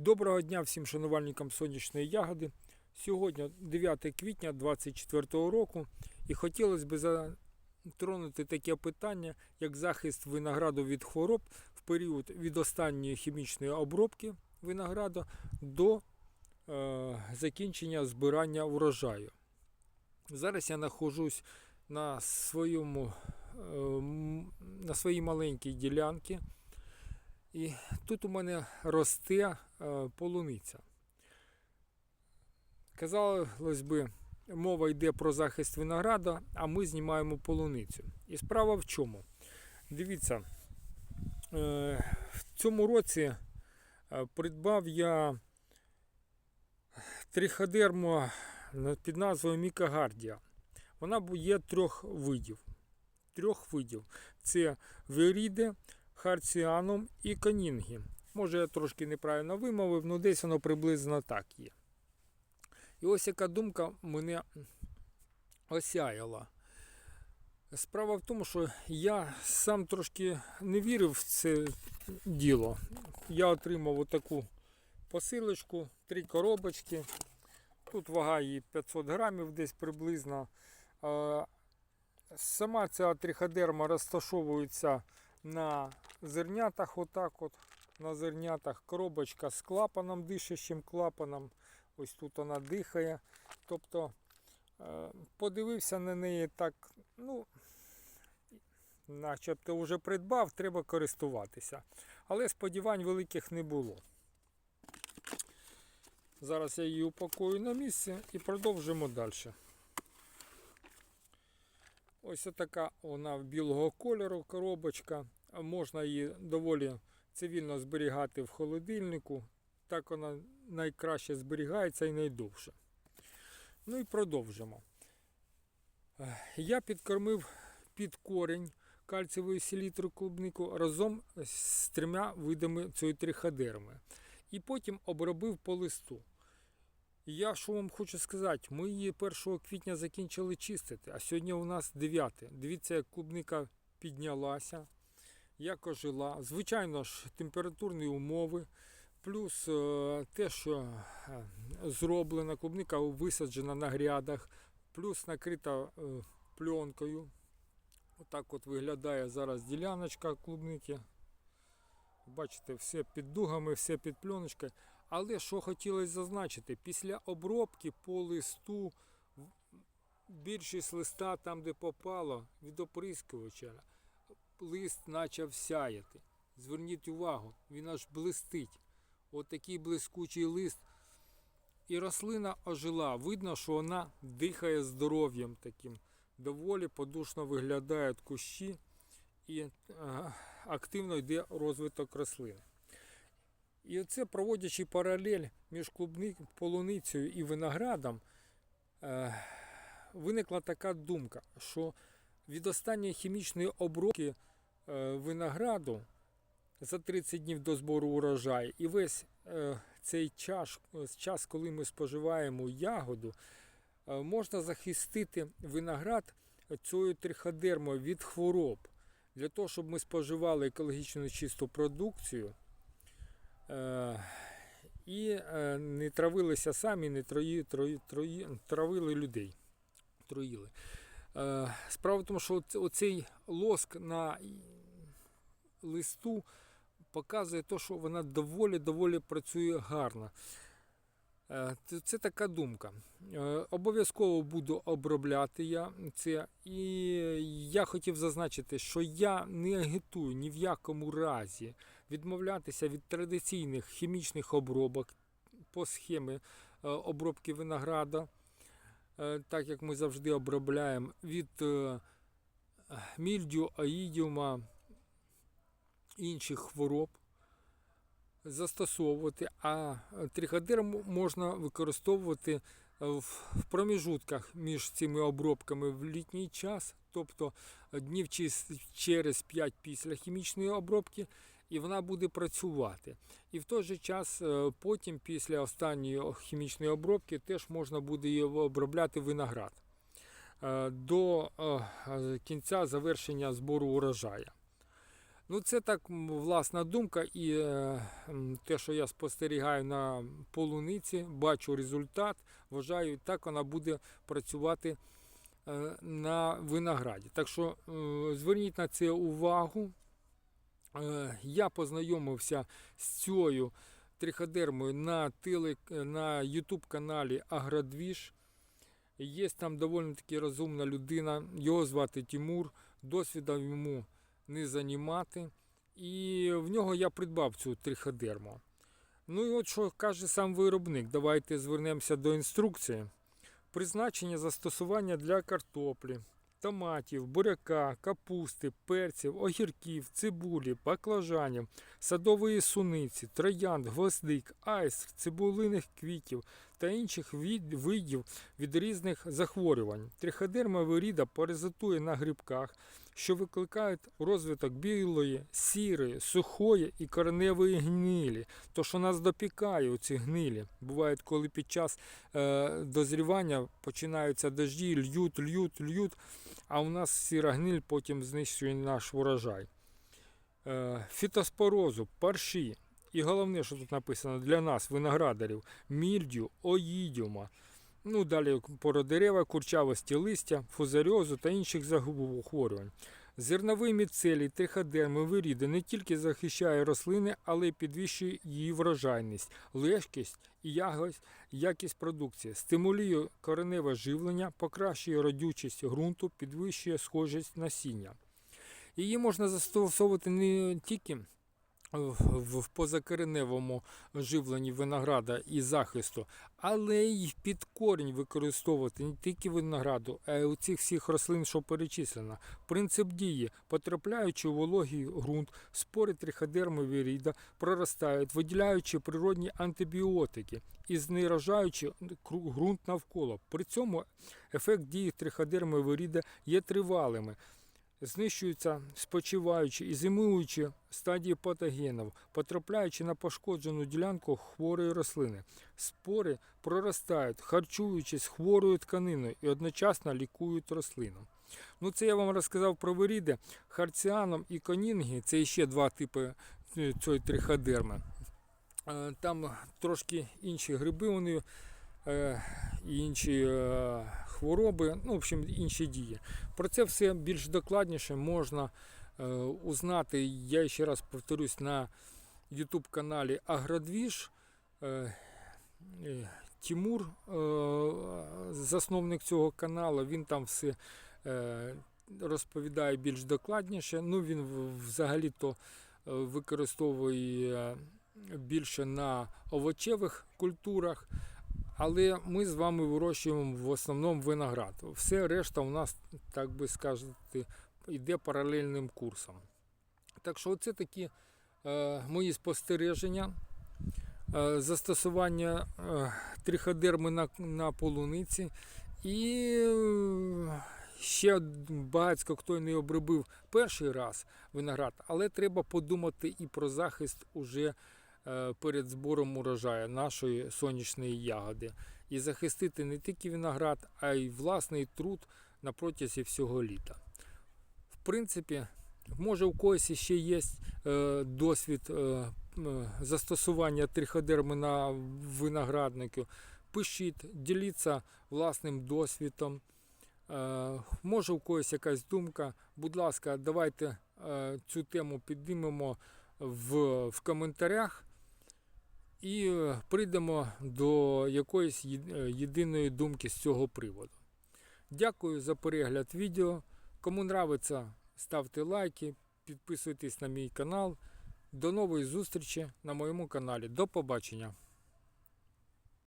Доброго дня всім шанувальникам сонячної ягоди. Сьогодні 9 квітня 2024 року і хотілося б затронути таке питання, як захист винограду від хвороб в період від останньої хімічної обробки винограду до е, закінчення збирання врожаю. Зараз я знаходжусь на, своєму, е, на своїй маленькій ділянці. І тут у мене росте е, полуниця. Казалось би, мова йде про захист винограда, а ми знімаємо полуницю. І справа в чому? Дивіться, е, в цьому році е, придбав я триходерму під назвою Мікагардія. Вона є трьох видів. Трьох видів. Це виріде, харціаном і канінгі. Може, я трошки неправильно вимовив, але десь воно приблизно так є. І ось яка думка мене осяяла. Справа в тому, що я сам трошки не вірив в це діло. Я отримав отаку посилочку, три коробочки. Тут вага її 500 грамів десь приблизно. Сама ця триходерма розташовується на зернятах, отак от, на зернятах. Коробочка з клапаном, дишащим клапаном. Ось тут вона дихає. Тобто е, подивився на неї так, ну, начебто вже придбав, треба користуватися. Але сподівань великих не було. Зараз я її упакую на місце і продовжимо далі. Ось така вона білого кольору коробочка. Можна її доволі цивільно зберігати в холодильнику. Так вона найкраще зберігається і найдовше. Ну і продовжимо. Я підкормив під корінь кальцієвої селітру клубнику разом з трьома видами цієї триходерми. І потім обробив по листу. Я що вам хочу сказати, ми її 1 квітня закінчили чистити, а сьогодні у нас 9. Дивіться, як клубника піднялася, як ожила. Звичайно ж, температурні умови, плюс е, те, що е, зроблена клубника висаджена на грядах, плюс накрита е, пленкою. Отак от виглядає зараз діляночка клубники. Бачите, все під дугами, все під пленочкою. Але що хотілося зазначити, після обробки по листу більшість листа там, де попало, від оприскувача, лист почав сяяти. Зверніть увагу, він аж блистить. От такий блискучий лист. І рослина ожила. Видно, що вона дихає здоров'ям таким. Доволі подушно виглядають кущі і е, активно йде розвиток рослини. І оце проводячи паралель між клубни, полуницею і виноградом, е, виникла така думка, що від останньої хімічної обробки е, винограду за 30 днів до збору урожаю і весь е, цей час, час, коли ми споживаємо ягоду, можна захистити виноград цією триходермою від хвороб. Для того, щоб ми споживали екологічно чисту продукцію, і е, не травилися самі, не трої, трої, трої, травили людей. Троїли. Е, Справа в тому, що оцей лоск на листу показує те, що вона доволі-доволі працює гарно. Е, це- така думка. Е, Обов'язково буду обробляти я це. І я хотів зазначити, що я не агітую ні в якому разі відмовлятися від традиційних хімічних обробок по схемі е, обробки винограда, е, так як ми завжди обробляємо від е, мільдю, аїдіума, інших хвороб застосовувати, а триходерм можна використовувати в проміжутках між цими обробками в літній час, тобто днів через 5 після хімічної обробки, і вона буде працювати. І в той же час е, потім, після останньої хімічної обробки, теж можна буде обробляти виноград е, до е, кінця завершення збору урожаю. Ну, це так власна думка, і е, те, що я спостерігаю на полуниці, бачу результат, вважаю, так вона буде працювати е, на винограді. Так що е, зверніть на це увагу. Е, я познайомився з цією триходермою на, телек, на YouTube каналі Агродвіж. Є там доволі таки розумна людина, його звати Тимур, досвіду йому не занімати. І в нього я придбав цю триходерму. Ну і от що каже сам виробник. Давайте звернемося до інструкції. Призначення застосування для картоплі, томатів, буряка, капусти, перців, огірків, цибулі, баклажанів, садової суниці, троянд, гвоздик, айстр, цибулиних квітів та інших видів від різних захворювань. Триходерма виріда паразитує на грибках, що викликають розвиток білої, сірої, сухої і кореневої гнилі. То, що нас допікає у ці гнилі. Буває, коли під час е, дозрівання починаються дожді, льють, льють, льють, а у нас сіра гниль потім знищує наш урожай. Е, фітоспорозу, парші. І головне, що тут написано для нас, виноградарів, мільдю, оїдіума. Ну, далі породерева, курчавості листя, фузаріозу та інших захворювань. Зерновий міцелій триходерми виріди не тільки захищає рослини, але й підвищує її врожайність, легкість і якість продукції, стимулює кореневе живлення, покращує родючість ґрунту, підвищує схожість насіння. Її можна застосовувати не тільки в позакореневому живленні винограда і захисту, але й під корінь використовувати не тільки винограду, а й у цих всіх рослин, що перечислено. Принцип дії, потрапляючи у вологий ґрунт, спори триходерми віріда проростають, виділяючи природні антибіотики і знеражаючи ґрунт навколо. При цьому ефект дії триходерми віріда є тривалими знищуються спочиваючи і зимуючи стадії патогенів, потрапляючи на пошкоджену ділянку хворої рослини. Спори проростають, харчуючись хворою тканиною і одночасно лікують рослину. Ну, це я вам розказав про виріди. Харціаном і конінги це ще два типи е, цієї триходерми. Е, Там трошки інші гриби, вони е, і інші хвороби, ну, в общем, інші дії. Про це все більш докладніше можна е, узнати. Я ще раз повторюсь на YouTube каналі Агродвіж. Е, е, Тимур, е, засновник цього каналу, він там все е, розповідає більш докладніше. Ну, він взагалі-то е, використовує е, більше на овочевих культурах. Але ми з вами вирощуємо в основному виноград. Все решта у нас, так би сказати, йде паралельним курсом. Так що це такі е, мої спостереження. Е, застосування е, триходерми на, на полуниці. І е, ще багатько хто не обробив перший раз виноград, але треба подумати і про захист уже перед збором урожаю нашої сонячної ягоди. І захистити не тільки виноград, а й власний труд на протязі всього літа. В принципі, може у когось ще є е, досвід е, застосування триходерми на винограднику. Пишіть, діліться власним досвідом. Е, може у когось якась думка. Будь ласка, давайте е, цю тему піднімемо в, в коментарях і е, прийдемо до якоїсь е, єдиної думки з цього приводу. Дякую за перегляд відео. Кому нравиться, ставте лайки, підписуйтесь на мій канал. До нової зустрічі на моєму каналі. До побачення!